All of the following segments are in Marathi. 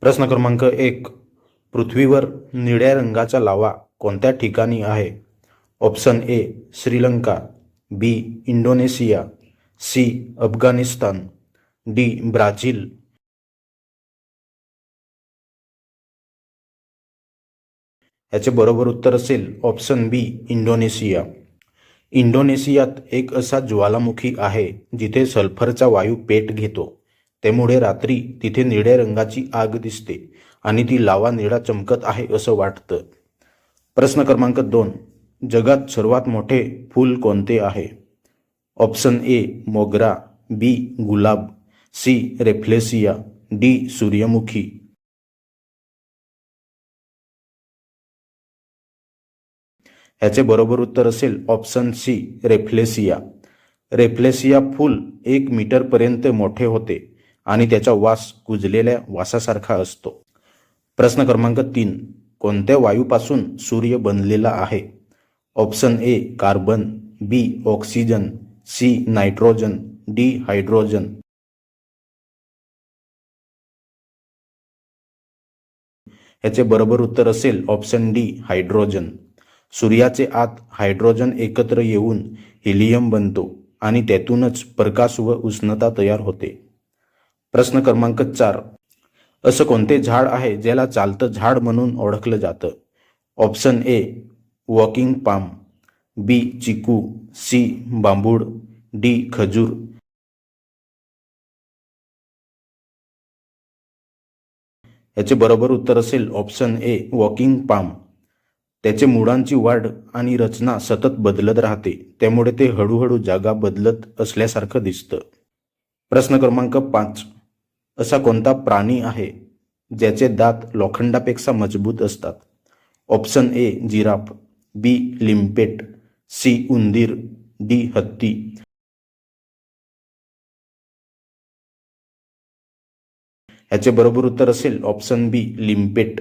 प्रश्न क्रमांक एक. पृथ्वीवर निळ्या रंगाचा लावा कोणत्या ठिकाणी आहे? Option A Sri Lanka B Indonesia C Afghanistan D Brazil. याचे बरोबर उत्तर असेल ऑप्शन बी इंडोनेशिया. इंडोनेशियात एक असा ज्वालामुखी आहे जिथे सल्फरचा वायू पेट घेतो. त्यामुळे रात्री तिथे निळ्या रंगाची आग दिसते आणि ती लावा निळा चमकत आहे असं वाटतं. प्रश्न क्रमांक दोन. जगात सर्वात मोठे फूल कोणते आहे? ऑप्शन ए मोगरा बी गुलाब सी रेफ्लेसिया डी सूर्यमुखी. ह्याचे बरोबर उत्तर असेल ऑप्शन सी रेफ्लेसिया. रेफ्लेसिया फूल एक मीटरपर्यंत मोठे होते. आणि त्याचा वास कुजलेल्या वासासारखा असतो. प्रश्न क्रमांक तीन. कोणत्या वायूपासून सूर्य बनलेला आहे? Option A carbon B oxygen C nitrogen D hydrogen. ह्याचे बरोबर उत्तर असेल ऑप्शन डी हायड्रोजन. सूर्याचे आत हायड्रोजन एकत्र येऊन हिलियम बनतो आणि त्यातूनच प्रकाश व उष्णता तयार होते. प्रश्न क्रमांक चार. असं कोणते झाड आहे ज्याला चालतं झाड म्हणून ओळखलं जातं? Option A walking palm. B chikoo. C बांबूड D खजूर. याचे बरोबर उत्तर असेल ऑप्शन ए वॉकिंग पाम. त्याचे मुळांची वाढ आणि रचना सतत बदलत राहते. त्यामुळे ते हळूहळू जागा बदलत असल्यासारखं दिसतं. प्रश्न क्रमांक पाच. असा कोणता प्राणी आहे ज्याचे दात लोखंडापेक्षा मजबूत असतात? Option A giraffe B limpet C उंदीर डी हत्ती. याचे बरोबर उत्तर असेल ऑप्शन बी लिम्पेट.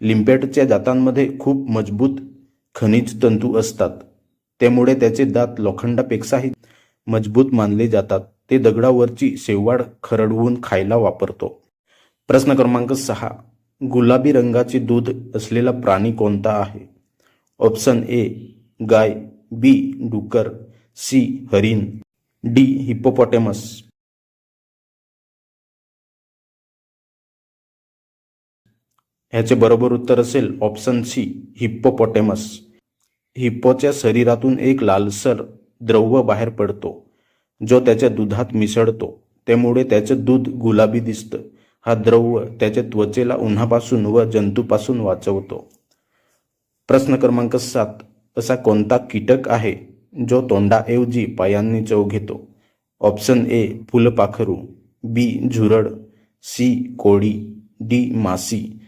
लिम्पेटच्या दातांमध्ये खूप मजबूत खनिज तंतू असतात. त्यामुळे त्याचे दात लोखंडापेक्षाही मजबूत मानले जातात. ते दगडावरची शेवाळ खरडवून खायला वापरतो. प्रश्न क्रमांक सहा. गुलाबी रंगाचे दूध असलेला प्राणी कोणता आहे? ऑप्शन ए गाय. बी डुकर. सी हरिण. डी हिप्पोपॉटेमस ह्याचे बरोबर उत्तर असेल ऑप्शन सी हिप्पोपॉटेमस हिप्पोच्या शरीरातून एक लालसर द्रव्य बाहेर पडतो. जो त्याच्या दुधात मिसळतो त्यामुळे त्याचं दूध गुलाबी दिसतं. हा द्रव्य त्याच्या त्वचेला उन्हापासून व जंतूपासून वाचवतो. प्रश्न क्रमांक सात. असा कोणता कीटक आहे जो तोंडाऐवजी पायांनी चव घेतो? ऑप्शन ए फुलपाखरू बी झुरड सी कोळी डी मासी.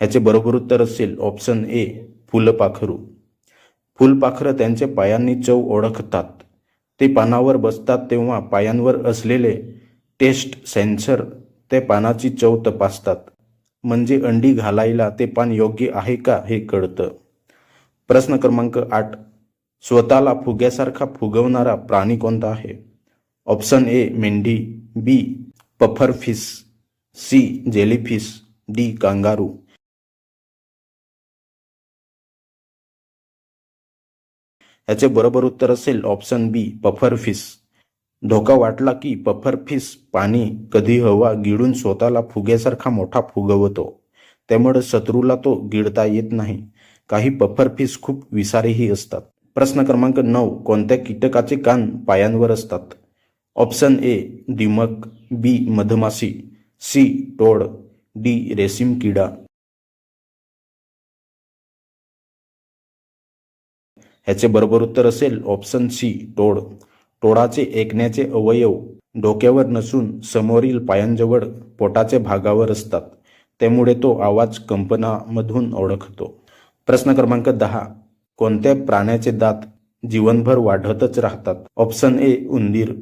ह्याचे बरोबर उत्तर असेल ऑप्शन ए फुलपाखरू. फुलपाखरं त्यांचे पायांनी चव ओळखतात. ते पानावर बसतात तेव्हा पायांवर असलेले टेस्ट सेन्सर ते पानाची चव तपासतात. म्हणजे अंडी घालायला ते पान योग्य आहे का हे कळतं. प्रश्न क्रमांक आठ. स्वतःला फुग्यासारखा फुगवणारा प्राणी कोणता आहे? ऑप्शन ए मेंढी. B pufferfish. C jellyfish. D kangaroo. याचे बरोबर उत्तर असेल ऑप्शन बी पफर फिस धोका वाटला की पफर फिश पाणी कधी हवा गिळून स्वतःला फुग्यासारखा मोठा फुगवतो. त्यामुळे शत्रूला तो गिळता येत नाही. काही पफर फिस खूप विसारेही असतात. प्रश्न क्रमांक नऊ कोणत्या कीटकाचे कान पायांवर असतात? ऑप्शन ए दिमक. बी मधमाशी. C toad. डी रेशीम किडा. ह्याचे बरोबर उत्तर असेल ऑप्शन सी टोड टोडाचे ऐकण्याचे अवयव डोक्यावर नसून समोरील पायांजवळ पोटाच्या भागावर असतात. त्यामुळे तो आवाज कंपनामधून ओळखतो. प्रश्न क्रमांक दहा. कोणत्या प्राण्याचे दात जीवनभर वाढतच राहतात? ऑप्शन ए उंदीर.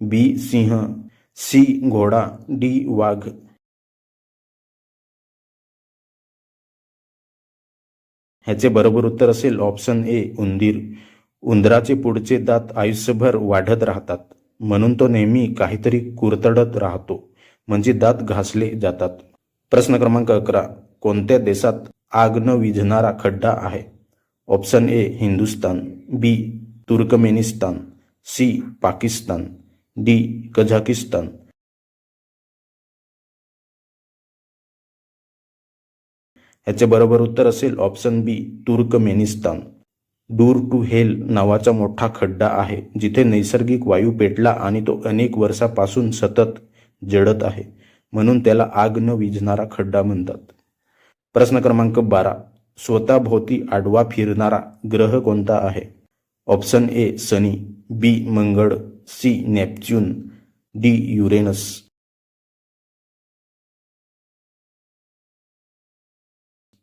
बी सिंह. सी घोडा. डी वाघ. ह्याचे बरोबर उत्तर असेल ऑप्शन ए उंदीर. उंदराचे पुढचे दात आयुष्यभर वाढत राहतात. म्हणून तो नेहमी काहीतरी कुरतडत राहतो. म्हणजे दात घासले जातात. प्रश्न क्रमांक अकरा. कोणत्या देशात आग न विझणारा खड्डा आहे? Option A Hindustan. B Turkmenistan. C Pakistan. D Kazakhstan. याचे बरोबर उत्तर असेल option B Turkmenistan. Door to Hell नावाचा मोठा खड्डा आहे जिथे नैसर्गिक वायू पेटला आणि तो अनेक वर्षापासून सतत जडत आहे म्हणून त्याला आग न विझणारा खड्डा म्हणतात. प्रश्न क्रमांक बारा स्वतःभोवती आडवा फिरणारा ग्रह कोणता आहे? ऑप्शन ए सनी बी मंगळ सी नेपच्यून डी युरेनस.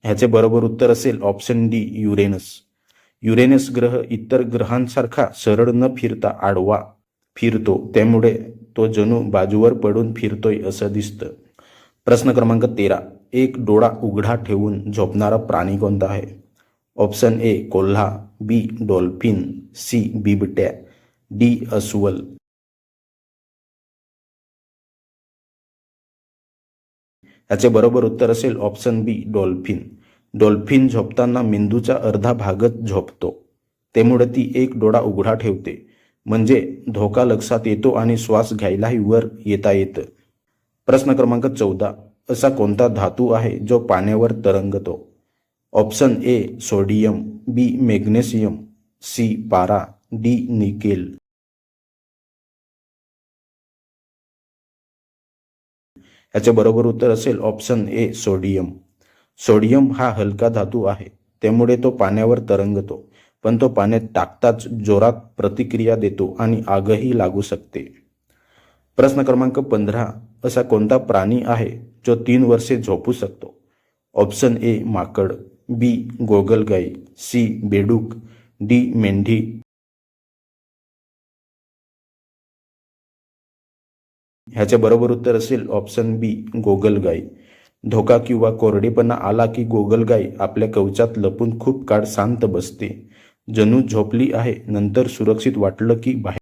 ह्याचे बरोबर उत्तर असेल ऑप्शन डी युरेनस युरेनस ग्रह इतर ग्रहांसारखा सरळ न फिरता आडवा फिरतो. त्यामुळे तो जणू बाजूवर पडून फिरतोय असं दिसतं. प्रश्न क्रमांक तेरा. एक डोळा उघडा ठेवून झोपणारा प्राणी कोणता आहे? ऑप्शन ए कोल्हा. B dolphin. सी बिबट्या. डी अस्वल. याचे बरोबर उत्तर असेल ऑप्शन बी डॉल्फिन. डॉल्फिन झोपताना मेंदूचा अर्धा भागच झोपतो. त्यामुळे ती एक डोळा उघडा ठेवते. म्हणजे धोका लक्षात येतो आणि श्वास घ्यायलाही वर येता येतं. प्रश्न क्रमांक चौदा. असा कोणता धातू आहे जो पाण्यावर तरंगतो? Option A sodium B magnesium C पारा डी निकेल. याचे बरोबर उत्तर असेल ऑप्शन ए सोडियम. सोडियम हा हलका धातू आहे त्यामुळे तो पाण्यावर तरंगतो. पण तो पाण्यात टाकताच जोरात प्रतिक्रिया देतो आणि आगही लागू शकते. प्रश्न क्रमांक पंधरा असा कोणता प्राणी आहे जो तीन वर्षे झोपू शकतो? ऑप्शन ए माकड बी गोगलगाई सी बेडूक डी मेंढी. ह्याचे बरोबर उत्तर असेल ऑप्शन बी गोगलगाई. धोका किंवा कोरडेपणा आला की गोगलगाई आपल्या कवचात लपून खूप काळ शांत बसते. जणू झोपली आहे नंतर सुरक्षित वाटलं की बाहेर